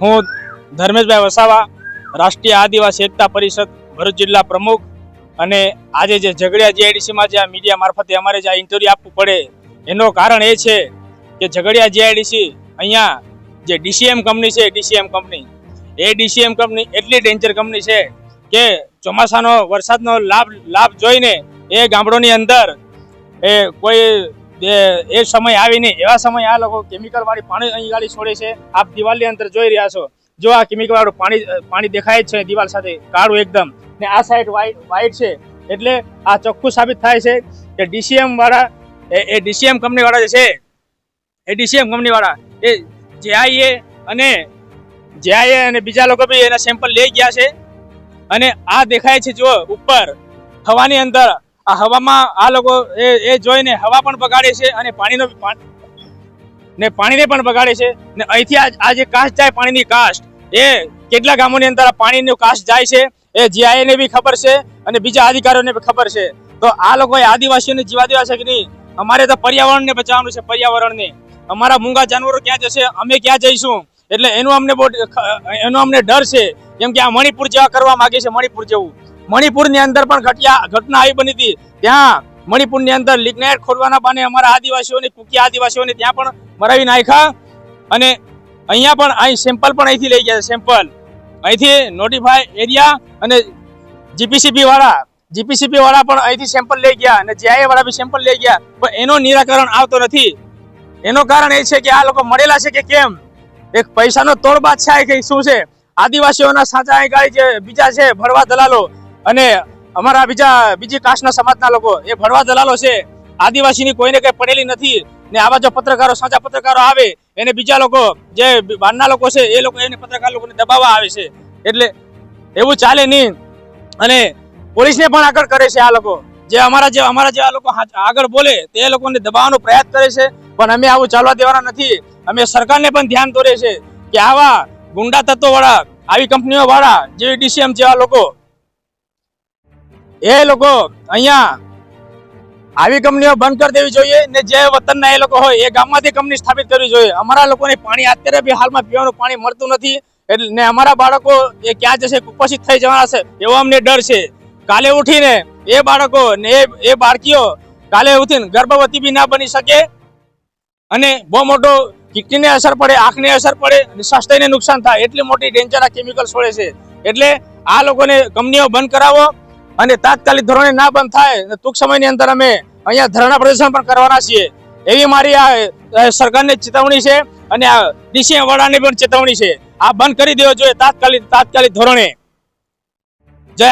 હું ધર્મેશભાઈ વસાવા, રાષ્ટ્રીય આદિવાસી એકતા પરિષદ, ભરૂચ જિલ્લા પ્રમુખ અને આજે જે ઝઘડિયા જીઆઈડીસીમાં જે આ મીડિયા મારફતે અમારે જે આ ઇન્ટરવ્યુ આપવું પડે, એનો કારણ એ છે કે ઝઘડિયા જીઆઈડીસી અહીંયા જે ડીસીએમ કંપની છે ડીસીએમ કંપની. એ ડીસીએમ કંપની એટલી ડેન્જર કંપની છે કે ચોમાસાનો વરસાદનો લાભ લાભ જોઈને એ ગામડોની અંદર એ કોઈ એ- સમય આવીને, એવા સમય આ લોકો કેમિકલ વાળી પાણી અહીં ગાડી છોડે છે. આપ દિવાલની અંદર જોઈ રહ્યા છો. જો આ કેમિકલ વાળું પાણી પાણી દેખાય જ છે દિવાલ સાથે કાળું એકદમ. ને આ સાઈડ વ્હાઈટ વ્હાઈટ છે. એટલે આ ચોખ્ખું સાબિત થાય છે કે ડીસીએમ વાળા, એ- ડીસીએમ કંપની વાળા જે છે, એ ડીસીએમ કંપની વાળા, એ જેઆઈએ અને જેઆઈએ અને બીજા લોકો બી એના સેમ્પલ લઈ ગયા છે. અને આ દેખાય છે જો ઉપર, હવાની અંદર આ હવામાં આ લોકો એ એ જોઈને હવા પણ બગાડે છે અને પાણીનો ને પાણીને પણ બગાડે છે. ને અહીંથી આ આ જે કાસ્ટ જાય પાણીની કાસ્ટ, એ કેટલા ગામોની અંદર આ પાણીનું કાસ્ટ જાય છે, એ જીઆઈને બી ખબર છે અને બીજા અધિકારીઓને બી ખબર છે. તો આ લોકોએ આદિવાસીઓને જીવા દેવા છે કે નહીં? અમારે તો પર્યાવરણને બચાવવાનું છે, પર્યાવરણને. અમારા મૂંગા જાનવરો ક્યાં જશે? અમે ક્યાં જઈશું? એટલે એનું અમને બહુ એનો અમને ડર છે. કેમ કે આ મણિપુર જેવા કરવા માગે છે, મણિપુર જેવું. મણિપુરની અંદર પણ ઘટિયા ઘટના આવી બની હતી. ત્યાં મણિપુરની અંદર લિગ્નાઇટ ખોલવાના બાને અમારા આદિવાસીઓને, કુકી આદિવાસીઓને ત્યાં પણ મરાવી નાખ્યા. અને અહીંયા પણ અહીં સેમ્પલ પણ અહીંથી લઈ ગયા સેમ્પલ અહીંથી નોટિફાય એરિયા અને જીપીસીપી વાળા જીપીસીપી વાળા પણ અહીંથી સેમ્પલ લઈ ગયા અને જીઆઈએ વાળા બી સેમ્પલ લઈ ગયા. પણ એનો નિરાકરણ આવતો નથી. એનું કારણ એ છે કે આ લોકો મળેલા છે કે કેમ? એક પૈસાનો તોડબાદ છે કે શું છે? આદિવાસીઓના સાચા ગાડી જે બીજા છે, ભરવા દલાલો અને અમારા બીજા બીજી કાસ્ટના સમાજના લોકો, એ ભણવા દલાલો છે, આદિવાસીની કોઈને કંઈ પડેલી નથી, ને આવા જો પત્રકારો, સાચા પત્રકારો આવે, એને બીજા લોકો, જે બહારના લોકો છે, એ લોકો એને પત્રકાર લોકોને દબાવવા આવે છે. એટલે એવું ચાલે નહીં. અને પોલીસને પણ આગળ કરે છે આ લોકો. જે અમારા જે અમારા જે આ લોકો આગળ બોલે, તે લોકોને દબાવવાનો પ્રયાસ કરે છે. પણ અમે આવું ચાલવા દેવાના નથી. અમે સરકારને પણ ધ્યાન દોરે છે કે આવા ગુંડા તત્વોવાળા, આવી કંપનીઓવાળા, જેવી ડીસીએમ જેવા લોકો એ લોકો અહીંયા આવી કંપનીઓ બંધ કરી દેવી જોઈએ ને જે વતનના એ લોકો હોય એ ગામમાંથી કંપની સ્થાપિત કરવી જોઈએ. અમારા લોકોને પાણી અત્યારે બી હાલમાં પીવાનું પાણી મળતું નથી. એટલે ને અમારા બાળકો એ ક્યાં જશે? કુપોષિત થઈ જવાના છે એવો અમને ડર છે. કાલે ઉઠીને એ બાળકો ને એ એ બાળકીઓ કાલે ઉઠીને ગર્ભવતી બી ના બની શકે અને બહુ મોટો કિડનીને અસર પડે, આંખને અસર પડે અને સ્વાસ્થ્યને નુકસાન થાય. એટલી મોટી ડેન્જર આ કેમિકલ છોડે છે. એટલે આ લોકોને કંપનીઓ બંધ કરાવો. અને તાત્કાલિક ધોરણે ના બંધ થાય ટૂંક સમયની અંદર અમે અહીંયા ધરણા પ્રદર્શન પણ કરવાના છીએ. એવી મારી આ સરકારને ચેતવણી છે અને આ ડીસી વાળાને પણ ચેતવણી છે. આ બંધ કરી દેવો જોઈએ તાત્કાલિક તાત્કાલિક ધોરણે. જય